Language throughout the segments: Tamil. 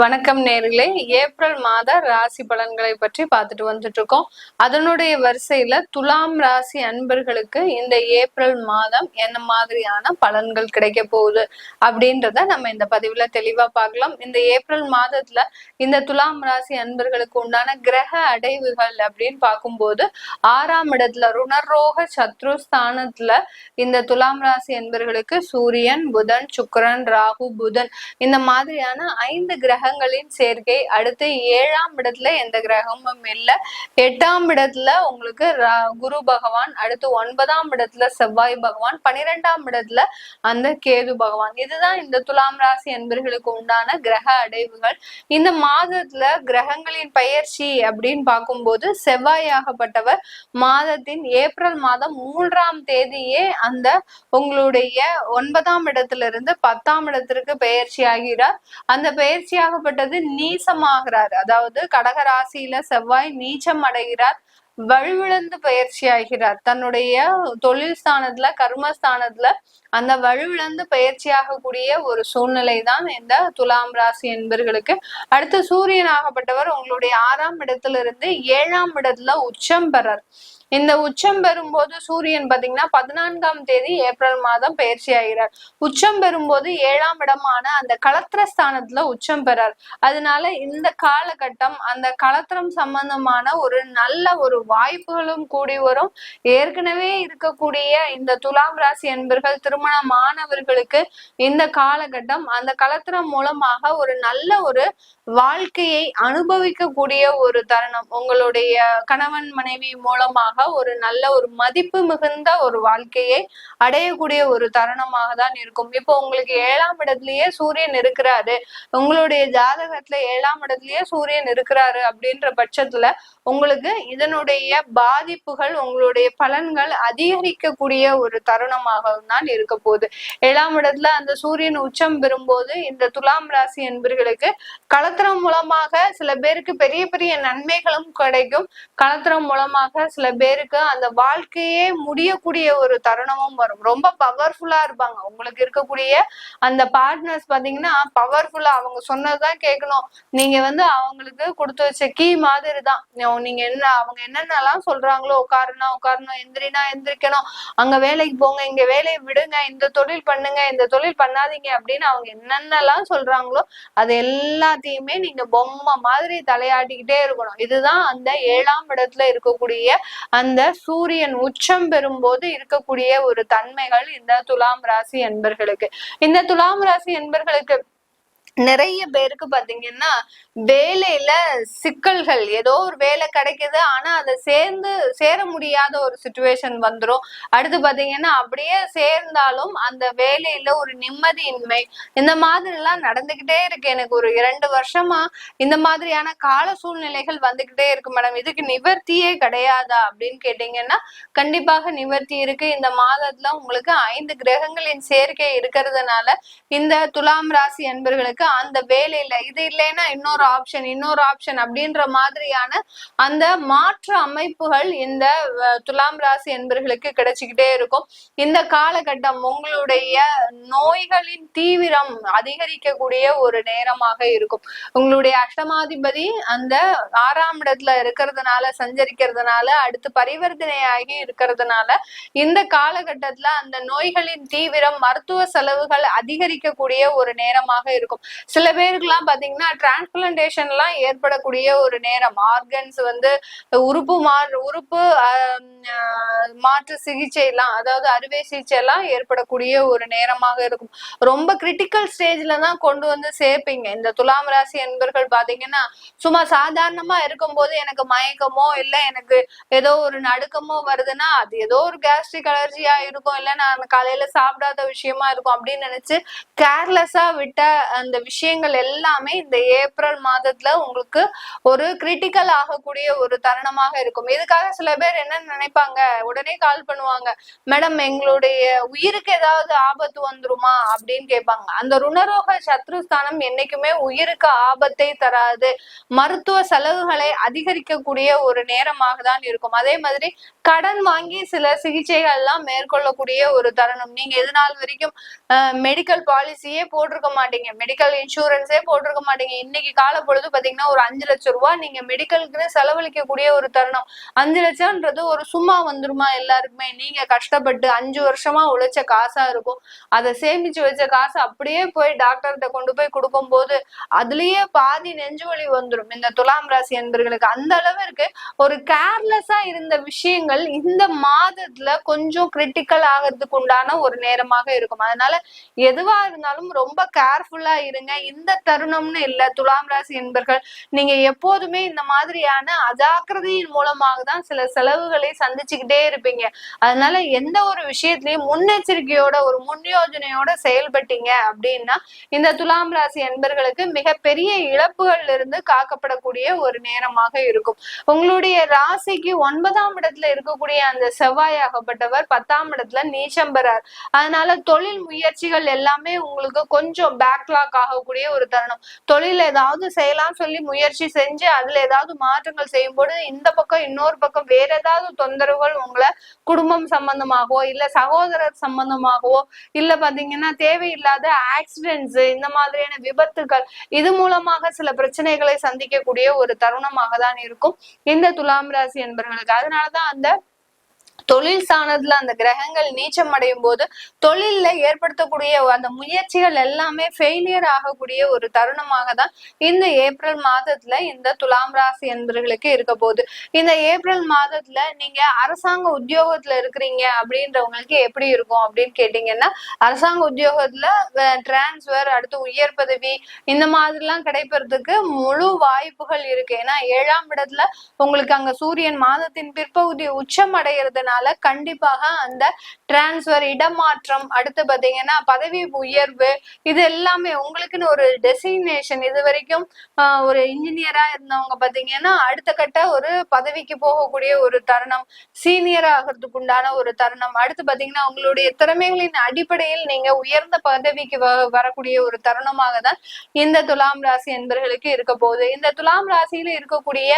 வணக்கம் நேர்களே. ஏப்ரல் மாத ராசி பலன்களை பற்றி பார்த்துட்டு வந்துட்டு இருக்கோம் அதனுடைய வரிசையில துலாம் ராசி அன்பர்களுக்கு இந்த ஏப்ரல் மாதம் என்ன மாதிரியான பலன்கள் கிடைக்க போகுது அப்படின்றத நம்ம இந்த பதிவுல தெளிவா பார்க்கலாம். இந்த ஏப்ரல் மாதத்துல இந்த துலாம் ராசி அன்பர்களுக்கு உண்டான கிரக அடைவுகள் அப்படின்னு பார்க்கும்போது ஆறாம் இடத்துல ருணரோக சத்ருஸ்தானத்துல இந்த துலாம் ராசி அன்பர்களுக்கு சூரியன் புதன் சுக்கிரன் ராகு புதன் இந்த மாதிரியான ஐந்து கிரக கிரகங்களின் சேர்க்கை. அடுத்து ஏழாம் இடத்துல எந்த கிரகமும் இல்லை. எட்டாம் இடத்துல உங்களுக்கு குரு பகவான். அடுத்து ஒன்பதாம் இடத்துல செவ்வாய் பகவான். பனிரெண்டாம் இடத்துல அந்த கேது பகவான். இதுதான் இந்த துலாம் ராசி என்பர்களுக்கு உண்டான கிரக அடைவுகள். இந்த மாதத்துல கிரகங்களின் பயிற்சி அப்படின்னு பார்க்கும்போது செவ்வாயாகப்பட்டவர் மாதத்தின் ஏப்ரல் மாதம் மூன்றாம் தேதியே அந்த உங்களுடைய ஒன்பதாம் இடத்துல இருந்து பத்தாம் இடத்திற்கு பெயர்ச்சி ஆகிறார். அந்த பெயர்ச்சியாகப்பட்டது நீசமாகிறார். அதாவது கடகராசியில செவ்வாய் நீச்சம் அடைகிறார் வலுவிழந்து பயிற்சி ஆகிறார். தன்னுடைய தொழில் ஸ்தானத்துல கர்மஸ்தானத்துல அந்த வலுவிழந்து பயிற்சியாகக்கூடிய ஒரு சூழ்நிலை தான் இந்த துலாம் ராசி என்பர்களுக்கு. அடுத்து சூரியன் ஆகப்பட்டவர் உங்களுடைய ஆறாம் இடத்துல இருந்து ஏழாம் இடத்துல உச்சம் பெறார். இந்த உச்சம் பெறும்போது சூரியன் பாத்தீங்கன்னா பதினான்காம் தேதி ஏப்ரல் மாதம் பயிற்சி ஆகிறார். உச்சம் பெறும்போது ஏழாம் இடமான அந்த களத்திர ஸ்தானத்துல உச்சம் பெறார். அதனால இந்த காலகட்டம் அந்த களத்திரம் சம்பந்தமான ஒரு நல்ல ஒரு வாய்ப்புகளும் கூடி வரும். ஏற்கனவே இருக்கக்கூடிய இந்த துலாம் ராசி என்பர்கள் திருமணமானவர்களுக்கு இந்த காலகட்டம் அந்த களத்திரம் மூலமாக ஒரு நல்ல ஒரு வாழ்க்கையை அனுபவிக்கக்கூடிய ஒரு தருணம். உங்களுடைய கணவன் மனைவி மூலமாக ஒரு நல்ல ஒரு மதிப்பு மிகுந்த ஒரு வாழ்க்கையை அடையக்கூடிய ஒரு தருணமாக தான் இருக்கும். இப்போ உங்களுக்கு ஏழாம் இடத்துலயே சூரியன் இருக்கிறாரு. உங்களுடைய ஜாதகத்துல ஏழாம் இடத்துலயே சூரியன் இருக்கிறாரு அப்படின்ற பட்சத்துல உங்களுக்கு இதனுடைய பாதிப்புகள் உங்களுடைய பலன்கள் அதிகரிக்கக்கூடிய ஒரு தருணமாக தான் இருக்க போகுது. ஏழாம் இடத்துல அந்த சூரியன் உச்சம் பெறும்போது இந்த துலாம் ராசி என்பர்களுக்கு களத்திரம் மூலமாக சில பேருக்கு பெரிய பெரிய நன்மைகளும் கிடைக்கும். களத்திரம் மூலமாக சில பேர் பேருக்கு அந்த வாழ்க்கையே முடியக்கூடிய ஒரு தருணமும் வரும். ரொம்ப பவர்ஃபுல்லா இருப்பாங்க. உங்களுக்கு இருக்கக்கூடிய அந்த பார்ட்னர்ஸ் பாத்தீங்கன்னா பவர்ஃபுல்லா அவங்க சொன்னதுதான் கேட்கணும் நீங்க வந்து அவங்களுக்கு கொடுத்து வச்ச கீ மாதிரி தான் நீங்க என்ன அவங்க என்னென்னலாம் சொல்றாங்களோ உட்காருனா உட்காரணும் எந்திரினா எந்திரிக்கணும். அங்க வேலைக்கு போங்க இங்க வேலையை விடுங்க இந்த தொழில் பண்ணுங்க இந்த தொழில் பண்ணாதீங்க அப்படின்னு அவங்க என்னென்னலாம் சொல்றாங்களோ அது எல்லாத்தையுமே நீங்க பொம்மை மாதிரி தலையாட்டிக்கிட்டே இருக்கணும். இதுதான் அந்த ஏழாம் இடத்துல இருக்கக்கூடிய அந்த சூரியன் உச்சம் பெறும்போது இருக்கக்கூடிய ஒரு தன்மைகள் இந்த துலாம் ராசி என்பர்களுக்கு. இந்த துலாம் ராசி என்பர்களுக்கு நிறைய பேருக்கு பாத்தீங்கன்னா வேலையில சிக்கல்கள் ஏதோ ஒரு வேலை கிடைக்குது ஆனா அதை சேர்ந்து சேர முடியாத ஒரு சுச்சுவேஷன் வந்துடும் அடுத்து பாத்தீங்கன்னா அப்படியே சேர்ந்தாலும் அந்த வேலையில ஒரு நிம்மதியின்மை. இந்த மாதிரி எல்லாம் நடந்துகிட்டே இருக்கு. எனக்கு ஒரு இரண்டு வருஷமா இந்த மாதிரியான கால சூழ்நிலைகள் வந்துகிட்டே இருக்கு மேடம். இதுக்கு நிவர்த்தியே கிடையாதா அப்படின்னு கேட்டீங்கன்னா கண்டிப்பாக நிவர்த்தி இருக்கு. இந்த மாதத்துல உங்களுக்கு ஐந்து கிரகங்களின் சேர்க்கை இருக்கிறதுனால இந்த துலாம் ராசி என்பர்களுக்கு அந்த வேலையில. இது இல்லைன்னா இன்னொரு ஆப்ஷன் இன்னொரு ஆப்ஷன் அப்படின்ற மாதிரியான அந்த மாற்று அமைப்புகள் இந்த துலாம் ராசி என்பர்களுக்கு கிடைச்சிக்கிட்டே இருக்கும். இந்த காலகட்டம் உங்களுடைய நோய்களின் தீவிரம் அதிகரிக்கக்கூடிய ஒரு நேரமாக இருக்கும். உங்களுடைய அஷ்டமாதிபதி அந்த ஆறாம் இடத்துல இருக்கிறதுனால சஞ்சரிக்கிறதுனால அடுத்து பரிவர்த்தனையாகி இருக்கிறதுனால இந்த காலகட்டத்துல அந்த நோய்களின் தீவிரம் மருத்துவ செலவுகள் அதிகரிக்கக்கூடிய ஒரு நேரமாக இருக்கும். சில பேருக்குலாம் பாத்தீங்கன்னா டிரான்ஸ்பிளண்டேஷன் எல்லாம் ஏற்படக்கூடிய ஒரு நேரம். ஆர்கன்ஸ் வந்து உறுப்பு மா உறுப்பு மாற்று சிகிச்சை எல்லாம் அதாவது அறுவை சிகிச்சை எல்லாம் ஏற்படக்கூடிய ஒரு நேரமாக இருக்கும். ரொம்ப கிரிட்டிக்கல் ஸ்டேஜ்ல தான் கொண்டு வந்து சேர்ப்பீங்க. இந்த துலாம் ராசி என்பர்கள் பாத்தீங்கன்னா சும்மா சாதாரணமா இருக்கும்போது எனக்கு மயக்கமோ இல்ல எனக்கு ஏதோ ஒரு நடுக்கமோ வருதுன்னா அது ஏதோ ஒரு கேஸ்ட்ரிக் அலர்ஜியா இருக்கும். இல்ல நான் காலையில சாப்பிடாத விஷயமா இருக்கும் அப்படின்னு நினைச்சு கேர்லெஸ்ஸா விட்ட அந்த விஷயங்கள் எல்லாமே இந்த ஏப்ரல் மாதத்துல உங்களுக்கு ஒரு கிரிட்டிக்கல் ஆகக்கூடிய ஒரு தருணமாக இருக்கும். இதுக்காக சில பேர் என்ன நினைப்பாங்க? உடனே கால் பண்ணுவாங்க. மேடம் எங்களுடைய உயிருக்கு ஏதாவது ஆபத்து வந்துருமா? அப்படின்னு கேட்பாங்க. அந்த ருணரோக சத்ருஸ்தானம் என்னைக்குமே உயிருக்கு ஆபத்தை தராது. மருத்துவ செலவுகளை அதிகரிக்கக்கூடிய ஒரு நேரமாக தான் இருக்கும். அதே மாதிரி கடன் வாங்கி சில சிகிச்சைகள்லாம் மேற்கொள்ளக்கூடிய ஒரு தருணம். நீங்க எது நாள் வரைக்கும் மெடிக்கல் பாலிசியே போட்டிருக்க மாட்டீங்க. மெடிக்கல் இன்சூரன்ஸே போட்டிருக்க மாட்டீங்க. இன்னைக்கு கால பொழுது பாத்தீங்கன்னா ஒரு அஞ்சு லட்சம் ரூபாய் நீங்க மெடிக்கலுக்குன்னு செலவழிக்கக்கூடிய ஒரு தருணம். அஞ்சு லட்சம்ன்றது ஒரு சும்மா வந்துருமா எல்லாருக்குமே? நீங்க கஷ்டப்பட்டு அஞ்சு வருஷமா உழைச்ச காசா இருக்கும். அதை சேமிச்சு வச்ச காசு அப்படியே போய் டாக்டர்கிட்ட கொண்டு போய் கொடுக்கும் போது அதுலயே பாதி நெஞ்சு வலி வந்துடும் இந்த துலாம் ராசி என்பர்களுக்கு அந்த அளவிற்கு ஒரு கேர்லெஸ்ஸா இருந்த விஷயங்கள் இந்த மாதத்துல கொஞ்சம் கிரிட்டிக்கல் ஆகிறதுக்கு உண்டான ஒரு நேரமாக இருக்கும். அதனால எதுவா இருந்தாலும் ரொம்ப கேர்ஃபுல்லா இருங்க. இந்த தருணம்னு இல்ல. துலாம் ராசி என்பர்கள் நீங்க எப்போதுமே இந்த மாதிரியான அஜாக்கிரதையின் மூலமாக தான் சில செலவுகளை சந்திச்சுக்கிட்டே இருப்பீங்க. அதனால எந்த ஒரு விஷயத்திலயும் முன்னெச்சரிக்கையோட ஒரு முன்யோஜனையோட செயல்பட்டீங்க அப்படின்னா இந்த துலாம் ராசி என்பர்களுக்கு மிகப்பெரிய இழப்புகள்ல இருந்து காக்கப்படக்கூடிய ஒரு நேரமாக இருக்கும். உங்களுடைய ராசிக்கு ஒன்பதாம் இடத்துல இருக்கக்கூடிய அந்த செவ்வாய் ஆகப்பட்டவர் பத்தாம் இடத்துல நீச்சம்பரார் அதனால தொழில் முயற்சிகள் எல்லாமே உங்களுக்கு கொஞ்சம் பேக்லாக் ஆகக்கூடிய ஒரு தருணம். தொழில் ஏதாவது செய்யலாம் சொல்லி முயற்சி செஞ்சு அதுல ஏதாவது மாற்றங்கள் செய்யும் போது இந்த பக்கம் இன்னொரு பக்கம் வேற ஏதாவது தொந்தரவுகள் உங்களை குடும்பம் சம்பந்தமாகவோ இல்ல சகோதரர் சம்பந்தமாகவோ இல்ல பாத்தீங்கன்னா தேவையில்லாத ஆக்சிடென்ட்ஸ் இந்த மாதிரியான விபத்துகள் இது மூலமாக சில பிரச்சனைகளை சந்திக்கக்கூடிய ஒரு தருணமாக தான் இருக்கும். இந்த துலாம் ராசி என்பவர்களுக்கு அதனாலதான் அந்த தொழில் சாணத்துல அந்த கிரகங்கள் நீச்சம் அடையும் போது தொழில்ல ஏற்படுத்தக்கூடிய அந்த முயற்சிகள் எல்லாமே ஃபெயிலியர் ஆகக்கூடிய ஒரு தருணமாக தான் இந்த ஏப்ரல் மாதத்துல இந்த துலாம் ராசி என்பர்களுக்கு இருக்க போகுது. இந்த ஏப்ரல் மாதத்துல நீங்க அரசாங்க உத்தியோகத்துல இருக்கிறீங்க அப்படின்றவங்களுக்கு எப்படி இருக்கும் அப்படின்னு கேட்டீங்கன்னா அரசாங்க உத்தியோகத்துல டிரான்ஸ்பர் அடுத்து உயர் பதவி இந்த மாதிரிலாம் கிடைப்பதுக்கு முழு வாய்ப்புகள் இருக்கு. ஏன்னா ஏழாம் இடத்துல உங்களுக்கு அங்க சூரியன் மாதத்தின் பிற்பகுதி உச்சம் அடைகிறதுனால இருக்கிறதுனால கண்டிப்பாக அந்த டிரான்ஸ்பர் இடமாற்றம் அடுத்து பாத்தீங்கன்னா பதவி உயர்வு இது எல்லாமே உங்களுக்குன்னு ஒரு டெசிக்னேஷன் இது வரைக்கும் ஒரு இன்ஜினியரா இருந்தவங்க பாத்தீங்கன்னா அடுத்த கட்ட ஒரு பதவிக்கு போகக்கூடிய ஒரு தருணம் சீனியர் ஆகிறதுக்கு உண்டான ஒரு தருணம் அடுத்து பாத்தீங்கன்னா உங்களுடைய திறமைகளின் அடிப்படையில் நீங்க உயர்ந்த பதவிக்கு வரக்கூடிய ஒரு தருணமாக தான் இந்த துலாம் ராசி என்பர்களுக்கு இருக்க போகுது. இந்த துலாம் ராசியில இருக்கக்கூடிய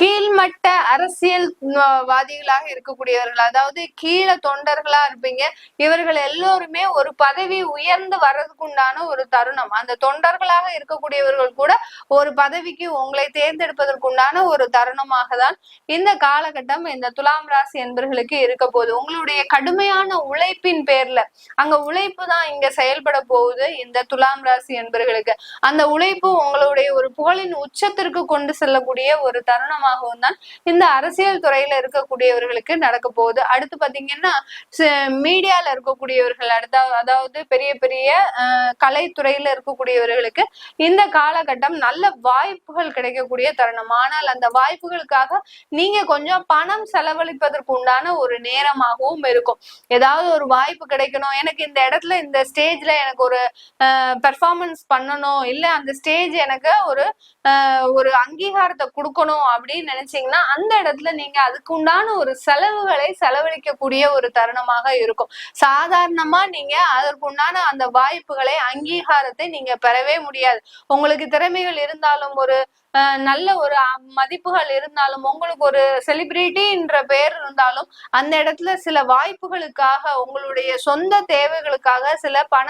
கீழ்மட்ட அரசியல்வாதிகளாக இருக்கக்கூடியவர்கள் அதாவது கீழே தொண்டர்களா இருப்பீங்க. இவர்கள் எல்லோருமே ஒரு பதவி உயர்ந்து வர்றதுக்கு உண்டான ஒரு தருணம். அந்த தொண்டர்களாக இருக்கக்கூடியவர்கள் கூட ஒரு பதவிக்கு உங்களை தேர்ந்தெடுப்பதற்கு உண்டான ஒரு தருணமாக தான் இந்த காலகட்டம் இந்த துலாம் ராசி என்பர்களுக்கு இருக்க போகுது. உங்களுடைய கடுமையான உழைப்பின் பேர்ல அங்க உழைப்பு தான் இங்க செயல்பட போகுது இந்த துலாம் ராசி என்பர்களுக்கு. அந்த உழைப்பு உங்களுடைய ஒரு புகழின் உச்சத்திற்கு கொண்டு செல்லக்கூடிய ஒரு தருணமாக காரணமாகவும் தான் இந்த அரசியல் துறையில இருக்கக்கூடியவர்களுக்கு நடக்க போகுது. அடுத்து பாத்தீங்கன்னா மீடியால இருக்கக்கூடியவர்கள் அடுத்த அதாவது பெரிய பெரிய கலைத்துறையில இருக்கக்கூடியவர்களுக்கு இந்த காலகட்டம் நல்ல வாய்ப்புகள் கிடைக்கக்கூடிய தருணம். ஆனால் அந்த வாய்ப்புகளுக்காக நீங்க கொஞ்சம் பணம் செலவழிப்பதற்கு உண்டான ஒரு நேரமாகவும் இருக்கும். ஏதாவது ஒரு வாய்ப்பு கிடைக்கணும். எனக்கு இந்த இடத்துல இந்த ஸ்டேஜ்ல எனக்கு ஒரு பெர்ஃபார்மன்ஸ் பண்ணணும். இல்ல அந்த ஸ்டேஜ் எனக்கு ஒரு ஒரு அங்கீகாரத்தை கொடுக்கணும் அப்படின்னு அப்படின்னு நினைச்சீங்கன்னா அந்த இடத்துல நீங்க அதுக்கு உண்டான ஒரு செலவுகளை செலவழிக்கக்கூடிய ஒரு தருணமாக இருக்கும். சாதாரணமா நீங்க அதற்கு உண்டான அந்த வாய்ப்புகளை அங்கீகாரத்தை நீங்க பெறவே முடியாது. உங்களுக்கு திறமைகள் இருந்தாலும் ஒரு நல்ல ஒரு மதிப்புகள் இருந்தாலும் உங்களுக்கு ஒரு செலிபிரிட்டின்ற பேர் இருந்தாலும் அந்த இடத்துல சில வாய்ப்புகளுக்காக உங்களுடைய சொந்த தேவைகளுக்காக சில பண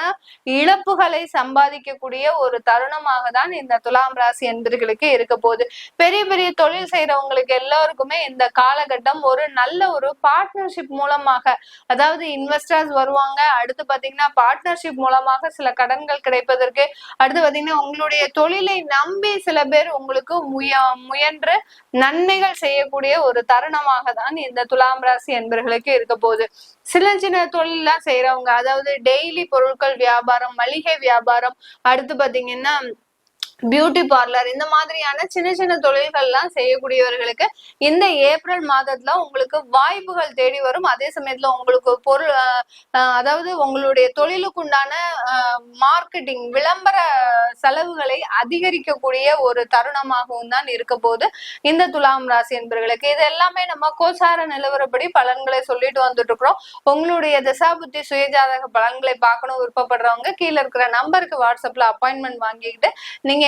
இழப்புகளை சம்பாதிக்கக்கூடிய ஒரு தருணமாக தான் இந்த துலாம் ராசி என்பர்களுக்கு இருக்க போகுது. பெரிய பெரிய தொழில் செய்யறவங்களுக்கு எல்லாருக்குமே இந்த காலகட்டம் ஒரு நல்ல ஒரு பார்ட்னர்ஷிப் மூலமாக அதாவது இன்வெஸ்டர்ஸ் வருவாங்க. அடுத்து பாத்தீங்கன்னா பார்ட்னர்ஷிப் மூலமாக சில கடன்கள் கிடைப்பதற்கு அடுத்து பாத்தீங்கன்னா உங்களுடைய தொழிலை நம்பி சில பேர் உங்க உங்களுக்கு முய முயன்று நன்மைகள் செய்யக்கூடிய ஒரு தருணமாக தான் இந்த துலாம் ராசி என்பர்களுக்கு இருக்க போகுது. சின்ன சின்ன தொழிலாம் செய்யறவங்க அதாவது டெய்லி பொருட்கள் வியாபாரம் மளிகை வியாபாரம் அடுத்து பாத்தீங்கன்னா பியூட்டி பார்லர் இந்த மாதிரியான சின்ன சின்ன தொழில்கள்லாம் செய்யக்கூடியவர்களுக்கு இந்த ஏப்ரல் மாதத்துல உங்களுக்கு வாய்ப்புகள் தேடி வரும். அதே சமயத்துல உங்களுக்கு பொருள் அதாவது உங்களுடைய தொழிலுக்குண்டான மார்க்கெட்டிங் விளம்பர செலவுகளை அதிகரிக்கக்கூடிய ஒரு தருணமாகவும் தான் இருக்க போது இந்த துலாம் ராசி என்பவர்களுக்கு இது எல்லாமே நம்ம கோசார நிலவரப்படி பலன்களை சொல்லிட்டு வந்துட்டு இருக்கிறோம் உங்களுடைய தசாபுத்தி சுயஜாதக பலன்களை பார்க்கணும் விருப்பப்படுறவங்க கீழே இருக்கிற நம்பருக்கு வாட்ஸ்அப்ல அப்பாயின்மெண்ட் வாங்கிக்கிட்டு நீங்க